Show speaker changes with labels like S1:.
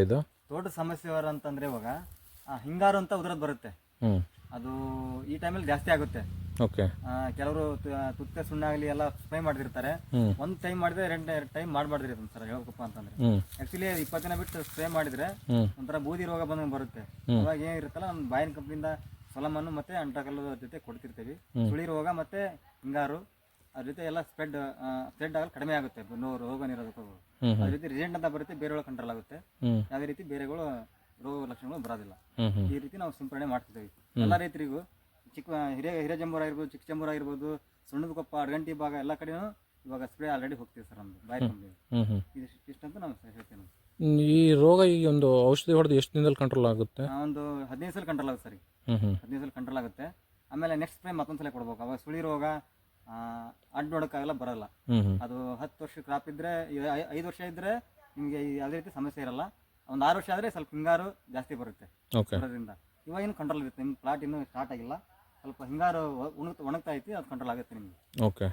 S1: ಇದು?
S2: ತೋಟದ ಸಮಸ್ಯೆ ಅಂತಂದ್ರೆ ಇವಾಗ ಆ, ಹಿಂಗಾರು ಅಂತ ಉದ್ರದ್ ಬರುತ್ತೆ.
S1: ಹ್ಞೂ
S2: ಅದು ಈ ಟೈಮಲ್ಲಿ ಜಾಸ್ತಿ ಆಗುತ್ತೆ.
S1: ಓಕೆ.
S2: ಆ, ಕೆಲವರು ತು- ತುತ್ತೆ ಸುಣ್ಣ ಆಗಲಿ ಎಲ್ಲ ಸ್ಪ್ರೇ ಮಾಡಿರ್ತಾರೆ
S1: ಒಂದ್
S2: ಒಂದು ಟೈಮ್ ಮಾಡಿದ್ರೆ ಎರಡು ಎರಡು ಟೈಮ್ ಮಾಡಬಾರ್ದ್ರಿ ಅದನ್ನ ಸರ್ ಹೇಳ್ಬೇಕಪ್ಪ ಅಂತಂದ್ರೆ.
S1: ಹ್ಞೂ
S2: ಆಕ್ಚುಲಿ ಇಪ್ಪತ್ತು ದಿನ ಬಿಟ್ಟು ಸ್ಪ್ರೇ ಮಾಡಿದ್ರೆ
S1: ಹ್ಞೂ
S2: ಒಂಥರ ಬೂದಿ ರೋಗ ಬಂದಂಗೆ ಬರುತ್ತೆ. ಅವಾಗ ಏನಿರುತ್ತಲ್ಲ ನಮ್ಮ ಬಾಯಿನ ಕಂಪ್ನಿಯಿಂದ ಸೊಲಮನ್ನು ಮತ್ತೆ ಅಂಟಕಲ್ಲದ ಜೊತೆ ಕೊಡ್ತಿರ್ತೀವಿ. ಸುಳಿ ರೋಗ ಮತ್ತೆ ಹಿಂಗಾರು. ಅದ್ರ ಜೊತೆ ಎಲ್ಲ ಸ್ಪ್ರೆಡ್ ಸ್ಪ್ರೆಡ್ ಆಗಲು ಕಡಿಮೆ ಆಗುತ್ತೆ. ನೋವು ರೋಗ ನಿರೋಧಕ
S1: ಹ್ಮ್
S2: ಅದ್ರ ಜೊತೆ ರಿಜೆಂಟ್ ಅಂತ ಬರುತ್ತೆ ಬೇರೆಗಳು ಕಂಟ್ರೋಲ್ ಆಗುತ್ತೆ. ಯಾವುದೇ ರೀತಿ ಬೇರೆಗಳು ರೋಗ ಲಕ್ಷಣಗಳು ಬರೋದಿಲ್ಲ. ಈ ರೀತಿ ನಾವು ಸಿಂಪಡಣೆ ಮಾಡ್ತಿದ್ದೇವೆ. ಎಲ್ಲ ರೈತರಿಗೂ ಚಿಕ್ಕ ಹಿರಿಯ ಹಿರೇಜಂಬೂರ ಆಗಿರ್ಬೋದು ಚಿಕ್ಕ ಜಂಬೂರ ಆಗಿರ್ಬೋದು ಸುಣ್ಣದ ಕೊಪ್ಪ ಅಡ್ಗಂಟಿ ಭಾಗ ಎಲ್ಲ ಕಡೆನೂ ಇವಾಗ ಸ್ಪ್ರೇ ಆಲ್ರೆಡಿ ಹೋಗ್ತೀವಿ ಸರ್ ನಮ್ದು ಬಾಯಿ ಕಂಪ್ನಿ ಇದು ಇಷ್ಟಂತ ನಾವು ಹೇಳ್ತೇವೆ
S1: ಈ ರೋಗ ಈ ಒಂದು ಔಷಧಿ ಹೊಡೆದು ಎಷ್ಟು ದಿನದಲ್ಲಿ ಕಂಟ್ರೋಲ್ ಆಗುತ್ತೆ?
S2: ಒಂದು ಹದಿನೈದು ಸಲ ಕಂಟ್ರೋಲ್ ಆಗುತ್ತೆ ಸರಿ ಹದಿನೈದು ಸಲ ಕಂಟ್ರೋಲ್ ಆಗುತ್ತೆ. ಆಮೇಲೆ ನೆಕ್ಸ್ಟ್ ಸ್ಪ್ರೇ ಮತ್ತೊಂದು ಸಲ ಕೊಡ್ಬೇಕು. ಅವಾಗ ಸುಳಿ ರೋಗ ಅಡ್ಡು ನೋಡೋಕ್ಕಾಗಲ್ಲ ಬರಲ್ಲ. ಅದು ಹತ್ತು ವರ್ಷ ಕ್ರಾಪ್ ಇದ್ರೆ ಐದು ವರ್ಷ ಇದ್ರೆ ನಿಮಗೆ ಯಾವುದೇ ರೀತಿ ಸಮಸ್ಯೆ ಇರಲ್ಲ. ಒಂದು ಆರು ವರ್ಷ ಆದರೆ ಸ್ವಲ್ಪ ಹಿಂಗಾರು ಜಾಸ್ತಿ ಬರುತ್ತೆ. ಬರೋದ್ರಿಂದ. ಇವಾಗ ಏನು ಕಂಟ್ರೋಲ್ ಇರುತ್ತೆ? ನಿಮ್ಮ ಪ್ಲಾಟ್ ಇನ್ನೂ ಸ್ಟಾರ್ಟ್ ಆಗಿಲ್ಲ. ಸ್ವಲ್ಪ ಹಿಂಗಾರು ಒಣಗ್ತಾ ಒಣಗ್ತಾ ಐತಿ ಅದು ಕಂಟ್ರೋಲ್ ಆಗುತ್ತೆ ನಿಮಗೆ.
S1: ಓಕೆ